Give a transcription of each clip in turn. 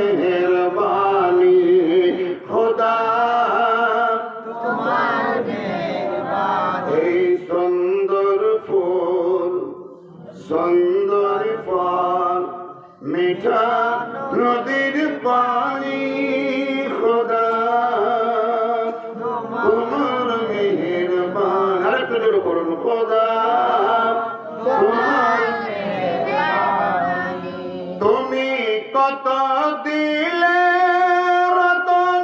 মেহরবানি। খোদা এই সুন্দর ফুল সুন্দর ফল মিঠা নদীর পানি। খোদা তোমার মেহেরবান। আরেকটু জোরে করুন খোদা তোমার কত দিলে রতন,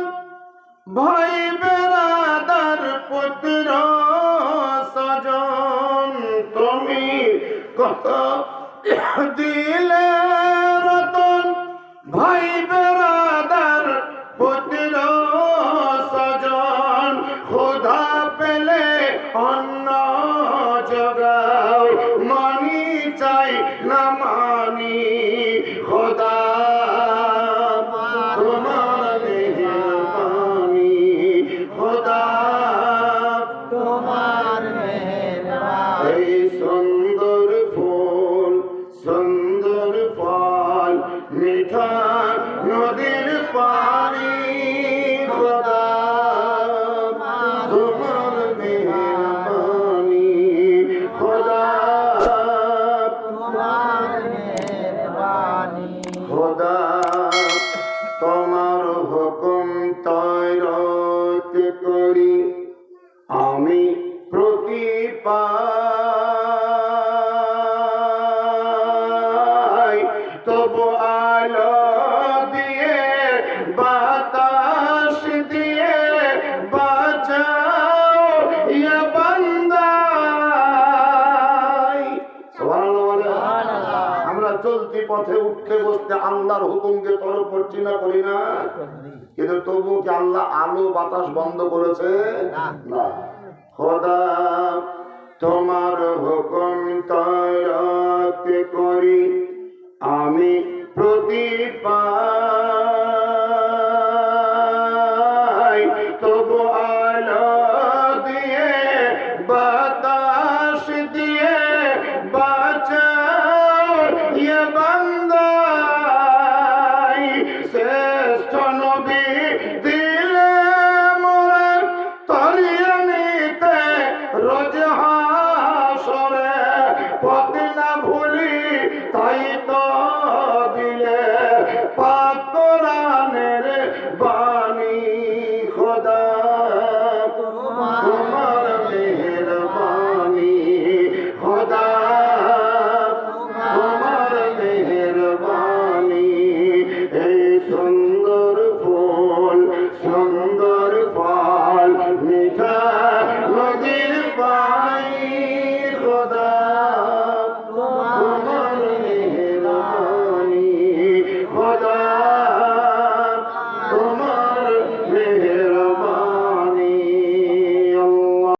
ভাই বেড়াদার পুত্র সজন তুমি কত দিলে রতন, ভাই বেড়াদার পুত্র সজন খোদা পেলে অন্ন জগাও, মানি চাই না মানি, খোদা মিঠা নদীর পানি খোদা তোমার মেহরবানি খোদা তোমার মেহরবানি। খোদা তোমার হুকুম তৈরত করি। আমি তবু আলো দিয়ে বাতাস দিয়ে বাঁচাও ইয়া বান্দাই। আমরা চলতি পথে উঠতে বসতে আল্লাহর হুকুমকে তরফ করছি না করি না? কিন্তু তবু কি আল্লাহ আলো বাতাস বন্ধ করেছে? না। খোদা তোমার হুকুম তরফ করি। আমি প্রতিপাই তবু আলো দিয়ে বাতাস দিয়ে বাঁচাও ইয়ে শ্রেষ্ঠ নবী mundo